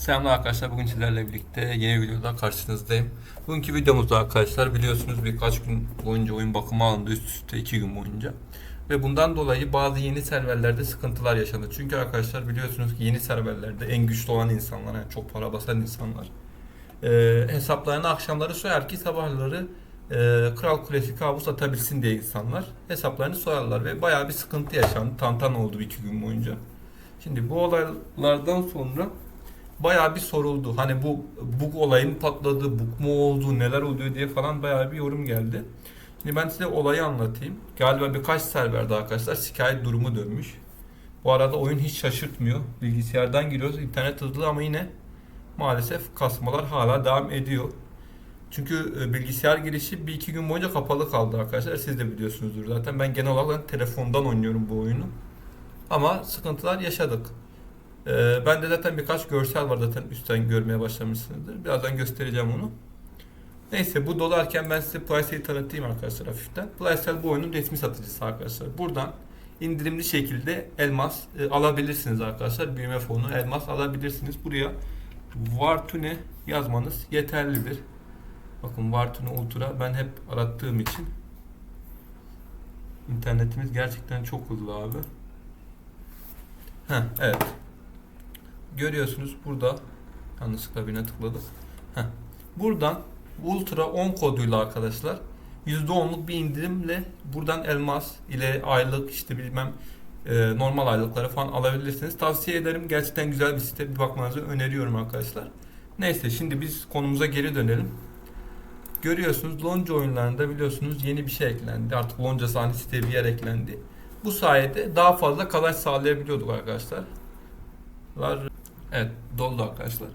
Selamlar arkadaşlar. Bugün sizlerle birlikte yeni bir videoda karşınızdayım. Bugünkü videomuzda arkadaşlar biliyorsunuz birkaç gün boyunca oyun bakımı alındı üst üste iki gün boyunca. Ve bundan dolayı bazı yeni serverlerde sıkıntılar yaşandı. Çünkü arkadaşlar biliyorsunuz ki yeni serverlerde en güçlü olan insanlar, yani çok para basan insanlar e, hesaplarını akşamları soyar ki sabahları e, Kral Kulesi kabus atabilsin diye insanlar hesaplarını soyarlar ve bayağı bir sıkıntı yaşandı. Tantan oldu iki gün boyunca. Şimdi bu olaylardan sonra bayağı bir soruldu. Hani bu bug olayı mı patladı, bug mu oldu, neler oluyor diye falan bayağı bir yorum geldi. Şimdi ben size olayı anlatayım. Galiba birkaç serverde arkadaşlar şikayet durumu dönmüş. Bu arada oyun hiç şaşırtmıyor. Bilgisayardan giriyoruz, internet hızlı ama yine maalesef kasmalar hala devam ediyor. Çünkü e, bilgisayar girişi bir iki gün boyunca kapalı kaldı arkadaşlar. Siz de biliyorsunuzdur zaten. Ben genel olarak telefondan oynuyorum bu oyunu. Ama sıkıntılar yaşadık. Ee, ben de zaten birkaç görsel var zaten üstten görmeye başlamışsınızdır. Birazdan göstereceğim onu. Neyse bu dolarken ben size Playsel'i tanıtayım arkadaşlar hafiften. Playsel bu oyunun resmi satıcısı arkadaşlar. Buradan indirimli şekilde elmas e, alabilirsiniz arkadaşlar. Büyüme fonu elmas alabilirsiniz. Buraya Vartune yazmanız yeterlidir. Bakın Vartune Ultra ben hep arattığım için internetimiz gerçekten çok hızlı abi. Heh, evet. Görüyorsunuz burada yanlışlıkla birine tıkladık. Heh. Buradan Ultra 10 koduyla arkadaşlar %10'luk bir indirimle buradan elmas ile aylık işte bilmem e, normal aylıkları falan alabilirsiniz. Tavsiye ederim. Gerçekten güzel bir site. Bir bakmanızı öneriyorum arkadaşlar. Neyse şimdi biz konumuza geri dönelim. Görüyorsunuz Lonca oyunlarında biliyorsunuz yeni bir şey eklendi. Artık Lonca sahnesi diye bir yer eklendi. Bu sayede daha fazla kazanç sağlayabiliyorduk arkadaşlar. Evet doldu arkadaşlar.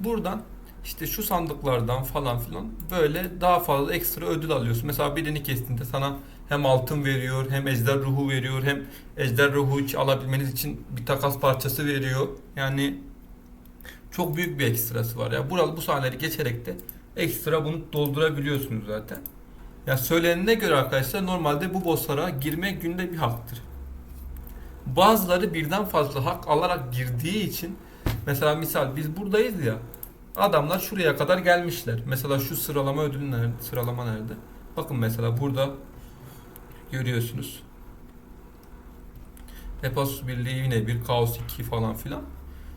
Buradan işte şu sandıklardan falan filan böyle daha fazla ekstra ödül alıyorsun. Mesela birini kestiğinde sana hem altın veriyor, hem ejder ruhu veriyor, hem ejder ruhu alabilmeniz için bir takas parçası veriyor. Yani çok büyük bir ekstrası var ya. Buralı bu sahneleri geçerek de ekstra bunu doldurabiliyorsunuz zaten. Ya söylenene göre arkadaşlar normalde bu bosslara girmek günde bir haktır. Bazıları birden fazla hak alarak girdiği için mesela misal biz buradayız ya adamlar şuraya kadar gelmişler. Mesela şu sıralama ödülü nerede? Sıralama nerede? Bakın mesela burada görüyorsunuz. Pegasus Birliği yine bir Kaos 2 falan filan.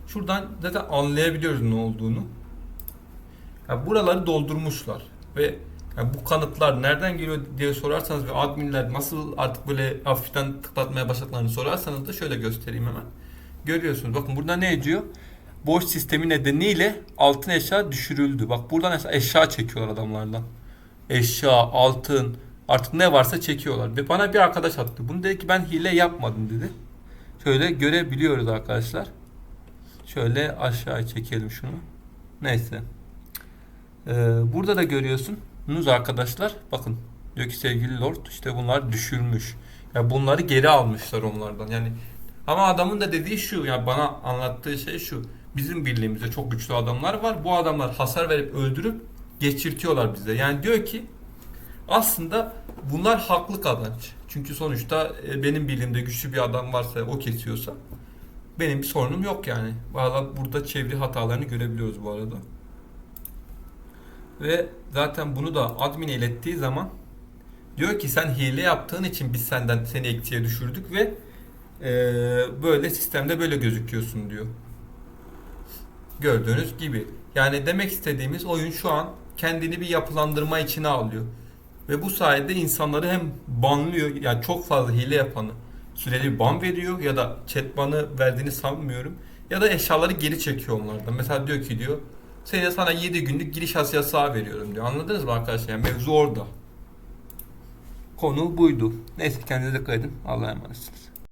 Şuradan zaten anlayabiliyoruz ne olduğunu. Ya buraları doldurmuşlar ve yani bu kanıtlar nereden geliyor diye sorarsanız ve adminler nasıl artık böyle hafiften tıklatmaya başladıklarını sorarsanız da şöyle göstereyim hemen. Görüyorsunuz bakın burada ne diyor? Boş sistemi nedeniyle altın eşya düşürüldü. Bak buradan eşya çekiyorlar adamlardan. Eşya, altın artık ne varsa çekiyorlar. Ve bana bir arkadaş attı. Bunu dedi ki ben hile yapmadım dedi. Şöyle görebiliyoruz arkadaşlar. Şöyle aşağı çekelim şunu. Neyse. Ee, burada da görüyorsunuz arkadaşlar. Bakın diyor ki sevgili Lord işte bunlar düşürmüş. Ya bunları geri almışlar onlardan. Yani ama adamın da dediği şu ya bana anlattığı şey şu. Bizim birliğimizde çok güçlü adamlar var. Bu adamlar hasar verip öldürüp geçirtiyorlar bize. Yani diyor ki aslında bunlar haklı kazanç. Çünkü sonuçta e, benim birliğimde güçlü bir adam varsa o kesiyorsa benim bir sorunum yok yani. Valla burada çeviri hatalarını görebiliyoruz bu arada. Ve zaten bunu da admin ilettiği zaman diyor ki sen hile yaptığın için biz senden seni eksiye düşürdük ve e, böyle sistemde böyle gözüküyorsun diyor. Gördüğünüz gibi. Yani demek istediğimiz oyun şu an kendini bir yapılandırma içine alıyor. Ve bu sayede insanları hem banlıyor yani çok fazla hile yapanı süreli ban veriyor ya da chat banı verdiğini sanmıyorum. Ya da eşyaları geri çekiyor onlardan. Mesela diyor ki diyor seni sana 7 günlük giriş yasağı veriyorum diyor. Anladınız mı arkadaşlar? Yani mevzu orada. Konu buydu. Neyse kendinize dikkat edin. Allah'a emanetsiniz.